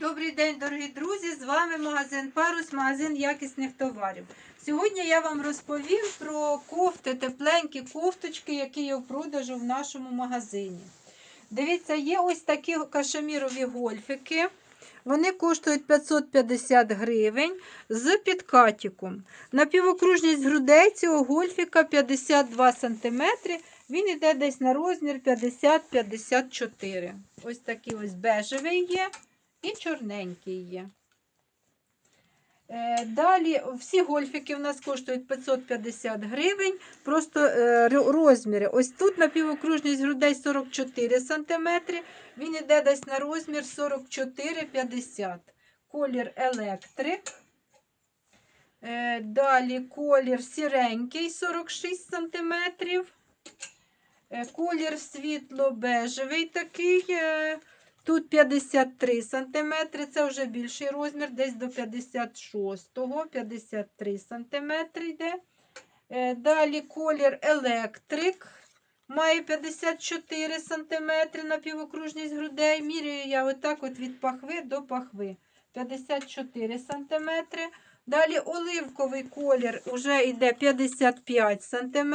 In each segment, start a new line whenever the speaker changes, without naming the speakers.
Добрий день, дорогі друзі! З вами магазин Парус, магазин якісних товарів. Сьогодні я вам розповім про кофти, тепленькі кофточки, які є в продажу в нашому магазині. Дивіться, є ось такі кашемірові гольфики. Вони коштують 550 гривень з підкатіком. Напівокружність грудей цього гольфіка 52 см. Він йде десь на розмір 50-54. Ось такий ось бежевий є і чорненький є. Е, Далі всі гольфики в нас коштують 550 гривень, просто е, розміри. Ось тут напівокружність грудей 44 см, він йде десь на розмір 44-50 Колір електрик. Е, Далі колір сіренький 46 см. Колір світло-бежевий такий. Тут 53 см, це вже більший розмір, десь до 56-го, 53 см йде. Е, Далі колір електрик. Має 54 см напівокружність грудей. Міряю я отак от від пахви до пахви. 54 см. Далі оливковий колір вже йде 55 см.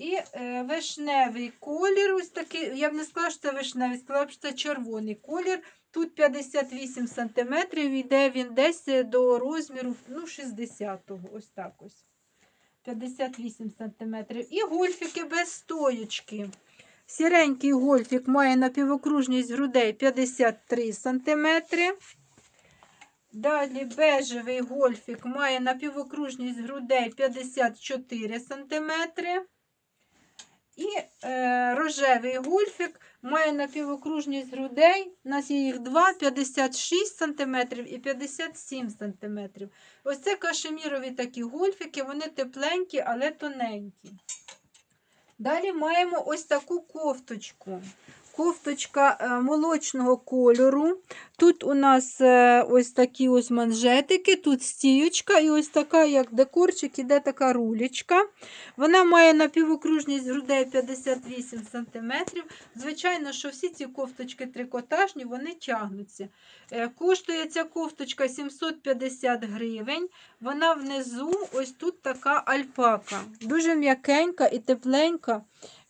І е, вишневий колір, ось такий, я б не сказала, що це вишневий, сказала б, що це червоний колір. Тут 58 см, йде він десь до розміру ну, 60-го. Ось так ось. 58 см. І гольфіки без стоєчки. Сіренький гольфік має напівокружність грудей 53 см. Далі бежевий гольфік має напівокружність грудей 54 см. І е, рожевий гульфік має напівокружність грудей. У нас є їх два, 56 см і 57 см. Ось це кашемірові такі гульфіки, вони тепленькі, але тоненькі. Далі маємо ось таку кофточку. Кофточка е, молочного кольору. Тут у нас е, ось такі ось манжетики, тут стіючка, і ось така, як декорчик, іде така рулечка. Вона має напівокружність грудей 58 см. Звичайно, що всі ці кофточки трикотажні, вони тягнуться. Е, Коштує ця кофточка 750 гривень. Вона внизу, ось тут така альпака. Дуже м'якенька і тепленька.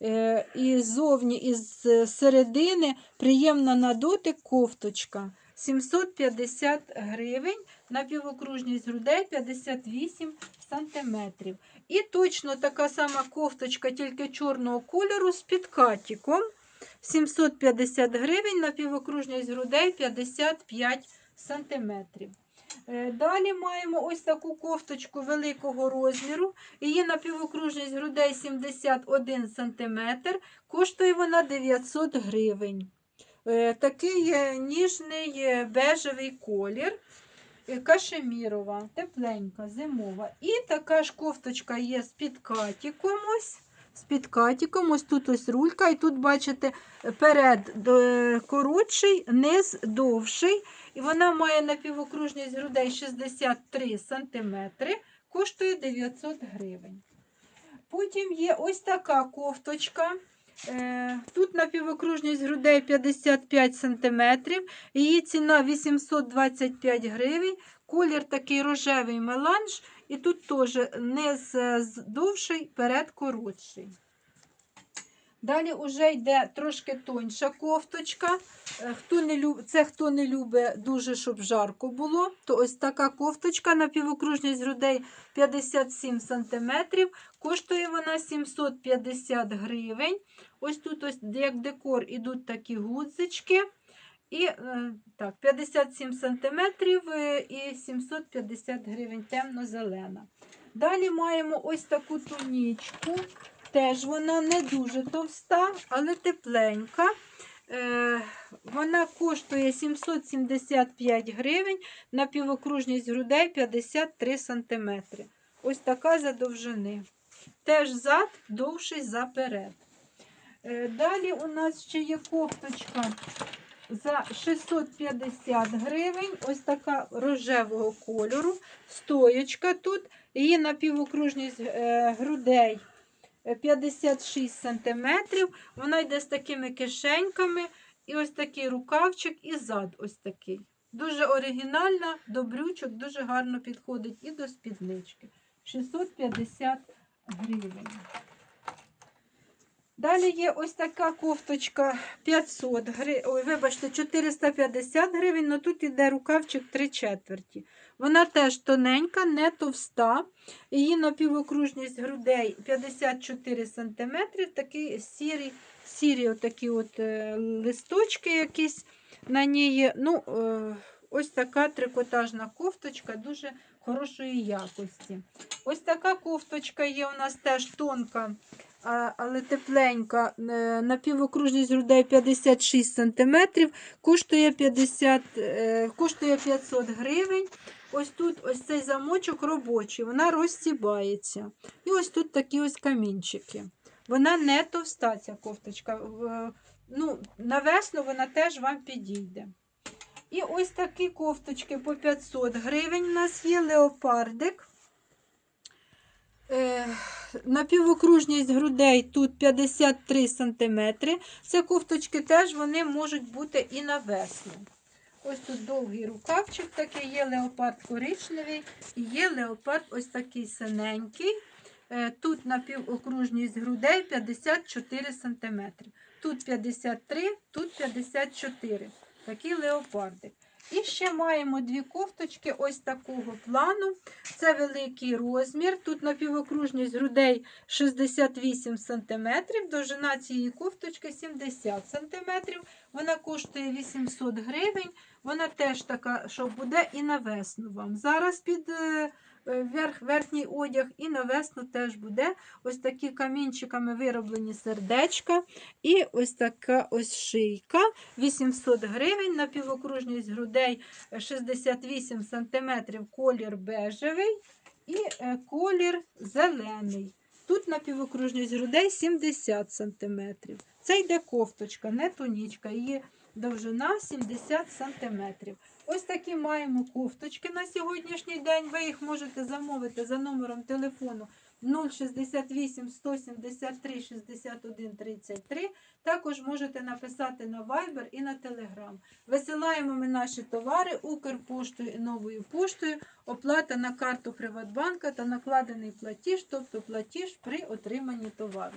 Е, І ззовні, і з середини приємна на дотик кофточка. 750 гривень, напівокружність грудей 58 сантиметрів. І точно така сама кофточка, тільки чорного кольору з підкатіком. 750 гривень, напівокружність грудей 55 сантиметрів. Е, Далі маємо ось таку кофточку великого розміру. Її напівокружність грудей 71 см. Коштує вона 900 гривень. Е, Такий ніжний е, бежевий колір. Кашемірова, тепленька, зимова. І така ж кофточка є з підкатіком. Ось. З підкатіком, ось тут ось рулька, і тут, бачите, перед коротший, низ довший. І вона має напівокружність грудей 63 см, коштує 900 гривень. Потім є ось така кофточка. Е, Тут напівокружність грудей 55 см, її ціна 825 гривень. Колір такий рожевий меланж, і тут теж низ е, довший, перед коротший. Далі вже йде трошки тоньша кофточка. Е, Хто не люб... Це хто не любить дуже, щоб жарко було, то ось така кофточка на півокружність грудей 57 см. Коштує вона 750 гривень. Ось тут, ось, як декор, ідуть такі гудзички. І е, так, 57 см і 750 гривень темно-зелена. Далі маємо ось таку тунічку. Теж вона не дуже товста, але тепленька. Е, вона коштує 775 гривень на півокружність грудей 53 см. Ось така за довжини. Теж зад довший заперед. Е, далі у нас ще є кофточка за 650 гривень. Ось така рожевого кольору. Стоєчка тут. Її напівокружність е, грудей 56 см. Вона йде з такими кишеньками і ось такий рукавчик, і зад ось такий. Дуже оригінальна, до брючок дуже гарно підходить і до спіднички. 650 гривень. Далі є ось така кофточка 500 гривень, ой, вибачте, 450 гривень, але тут іде рукавчик 3 четверті. Вона теж тоненька, не товста. Її напівокружність грудей 54 см, такий сірі, сірі отакі от е, листочки якісь на ній. Ну, е, ось така трикотажна кофточка дуже хорошої якості. Ось така кофточка є у нас теж тонка, але тепленька. е, Напівокружність грудей 56 см, коштує, 50, е, коштує 500 гривень. Ось тут ось цей замочок робочий, вона розстібається. І ось тут такі ось камінчики. Вона не товста, ця кофточка. Ну, на весну вона теж вам підійде. І ось такі кофточки по 500 гривень. У нас є леопардик. Е, напівокружність грудей тут 53 см. Це кофточки теж вони можуть бути і на весну. Ось тут довгий рукавчик такий, є леопард коричневий і є леопард ось такий синенький. Е, Тут напівокружність грудей 54 см. Тут 53, тут 54. Такий леопардик. І ще маємо дві кофточки ось такого плану. Це великий розмір. Тут напівокружність грудей 68 см, довжина цієї кофточки 70 см. Вона коштує 800 гривень. Вона теж така, що буде і на весну вам. Зараз під е, е, верх, верхній одяг, і на весну теж буде. Ось такі камінчиками вироблені сердечка. І ось така ось шийка. 800 гривень, напівокружність грудей е, 68 см, колір бежевий і е, колір зелений. Тут напівокружність грудей 70 см. Це йде кофточка, не тонічка. Її довжина 70 см. Ось такі маємо кофточки на сьогоднішній день. Ви їх можете замовити за номером телефону 068 173 61 33. Також можете написати на Viber і на Telegram. Висилаємо ми наші товари Укрпоштою і новою поштою. Оплата на карту Приватбанка та накладений платіж, тобто платіж при отриманні товару.